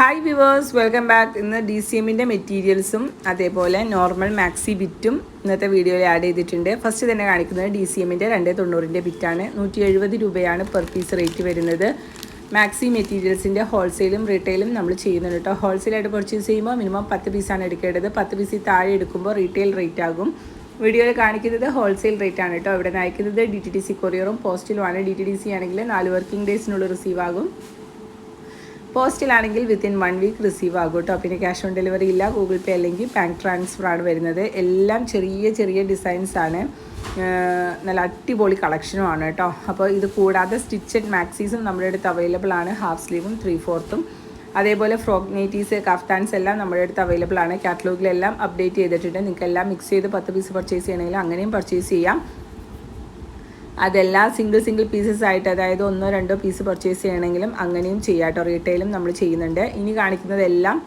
Hi viewers welcome back ഇന്ന് D C എമ്മിന്റെ മെറ്റീരിയൽസും അതേപോലെ നോർമൽ മാക്സി ബിറ്റും ഇന്നത്തെ വീഡിയോയിൽ ആഡ് ചെയ്തിട്ടുണ്ട്. ഫസ്റ്റ് തന്നെ കാണിക്കുന്നത് ഡി സി എമ്മിന്റെ രണ്ട് തൊണ്ണൂറിന്റെ ബിറ്റാണ് നൂറ്റി എഴുപത് രൂപയാണ് പെർ പീസ് റേറ്റ് വരുന്നത്. മാക്സി മെറ്റീരിയൽസിന്റെ ഹോൾസെയിലും റീറ്റെയിലും നമ്മൾ ചെയ്യുന്നുണ്ട് കേട്ടോ. ഹോൾസെയിലായിട്ട് പർച്ചേസ് ചെയ്യുമ്പോൾ മിനിമം പത്ത് പീസാണ് എടുക്കേണ്ടത്. പത്ത് പീസിൽ താഴെ എടുക്കുമ്പോൾ റീറ്റെയിൽ റേറ്റ് ആകും. വീഡിയോയിൽ കാണിക്കുന്നത് ഹോൾസെയിൽ റേറ്റ് ആണ് കേട്ടോ. ഇവിടെ നയിക്കുന്നത് ഡി ടി ടി സി കൊറിയറും പോസ്റ്റിലുമാണ് ഡി ടി ടി സി ആണെങ്കിൽ നാല് വർക്കിംഗ് ഡേയ്സിനുള്ളിൽ റിസീവ് ആകും. പോസ്റ്റിലാണെങ്കിൽ വിത്തിൻ വൺ വീക്ക് റിസീവ് ആകും കേട്ടോ. പിന്നെ ക്യാഷ് ഓൺ ഡെലിവറി ഇല്ല ഗൂഗിൾ പേ അല്ലെങ്കിൽ ബാങ്ക് ട്രാൻസ്ഫർ ആണ് വരുന്നത്. എല്ലാം ചെറിയ ചെറിയ ഡിസൈൻസ് ആണ്. നല്ല അടിപൊളി കളക്ഷനുമാണ് കേട്ടോ. അപ്പോൾ ഇത് കൂടാതെ സ്റ്റിച്ചഡ് മാക്സീസും നമ്മുടെ അടുത്ത് അവൈലബിൾ ആണ്. ഹാഫ് സ്ലീവും ത്രീ ഫോർത്തും. അതേപോലെ ഫ്രോക്ക് നൈറ്റീസ് കഫ്താൻസ് എല്ലാം നമ്മുടെ അടുത്ത് അവൈലബിൾ ആണ്. കാറ്റലോഗിലെല്ലാം അപ്ഡേറ്റ് ചെയ്തിട്ടുണ്ട്. നിങ്ങൾക്ക് എല്ലാം മിക്സ് ചെയ്ത് പത്ത് പീസ് പർച്ചേസ് ചെയ്യണമെങ്കിൽ അങ്ങനെയും പർച്ചേസ് ചെയ്യാം. അതെല്ലാം സിംഗിൾ സിംഗിൾ പീസസ് ആയിട്ട് അതായത് ഒന്നോ രണ്ടോ പീസ് പർച്ചേസ് ചെയ്യണമെങ്കിലും അങ്ങനെയും ചെയ്യാം കേട്ടോ. റീറ്റെയിലും നമ്മൾ ചെയ്യുന്നുണ്ട്. ഇനി കാണിക്കുന്നതെല്ലാം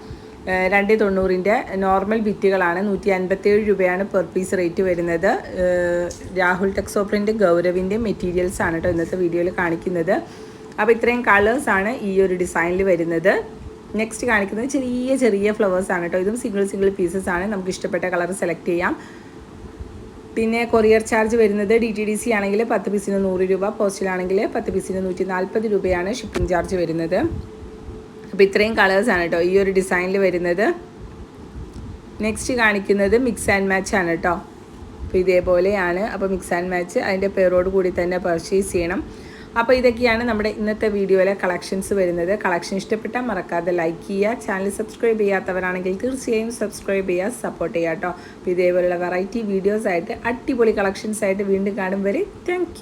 രണ്ട് തൊണ്ണൂറിന്റെ നോർമൽ ബിറ്റുകളാണ് നൂറ്റി അൻപത്തേഴ് രൂപയാണ് പെർ പീസ് റേറ്റ് വരുന്നത്. രാഹുൽ ടെക്സോപ്രിന്റെ ഗൗരവിന്റെ മെറ്റീരിയൽസ് ആണ് കേട്ടോ ഇന്നത്തെ വീഡിയോയിൽ കാണിക്കുന്നത്. അപ്പോൾ ഇത്രയും കളേഴ്സാണ് ഈ ഒരു ഡിസൈനിൽ വരുന്നത്. നെക്സ്റ്റ് കാണിക്കുന്നത് ചെറിയ ചെറിയ ഫ്ലവേഴ്സാണ് കേട്ടോ. ഇതും സിംഗിൾ സിംഗിൾ പീസസ് ആണ്. നമുക്ക് ഇഷ്ടപ്പെട്ട കളർ സെലക്ട് ചെയ്യാം. പിന്നെ കൊറിയർ ചാർജ് വരുന്നത് ഡി ടി ഡി സി ആണെങ്കിൽ പത്ത് പീസിന് നൂറ് രൂപ പോസ്റ്റിലാണെങ്കിൽ പത്ത് പീസിന് നൂറ്റി നാൽപ്പത് രൂപയാണ് ഷിപ്പിംഗ് ചാർജ് വരുന്നത്. അപ്പോൾ ഇത്രയും കളേഴ്സാണ് കേട്ടോ ഈ ഒരു ഡിസൈനിൽ വരുന്നത്. നെക്സ്റ്റ് കാണിക്കുന്നത് മിക്സ് ആൻഡ് മാച്ച് ആണ് കേട്ടോ അപ്പോൾ ഇതേപോലെയാണ്. അപ്പോൾ മിക്സ് ആൻഡ് മാച്ച് അതിന്റെ പേരോട് കൂടി തന്നെ പർച്ചേസ് ചെയ്യണം. അപ്പോൾ ഇതൊക്കെയാണ് നമ്മുടെ ഇന്നത്തെ വീഡിയോയിലെ കളക്ഷൻസ് വരുന്നത്. കളക്ഷൻ ഇഷ്ടപ്പെട്ടാൽ മറക്കാതെ ലൈക്ക് ചെയ്യുക. ചാനൽ സബ്സ്ക്രൈബ് ചെയ്യാത്തവരാണെങ്കിൽ തീർച്ചയായും സബ്സ്ക്രൈബ് ചെയ്യുക സപ്പോർട്ട് ചെയ്യുക കേട്ടോ അപ്പോൾ ഇതേപോലെയുള്ള വെറൈറ്റി വീഡിയോസ് ആയിട്ട് അടിപൊളി കളക്ഷൻസ് ആയിട്ട് വീണ്ടും കാണും വരെ. താങ്ക്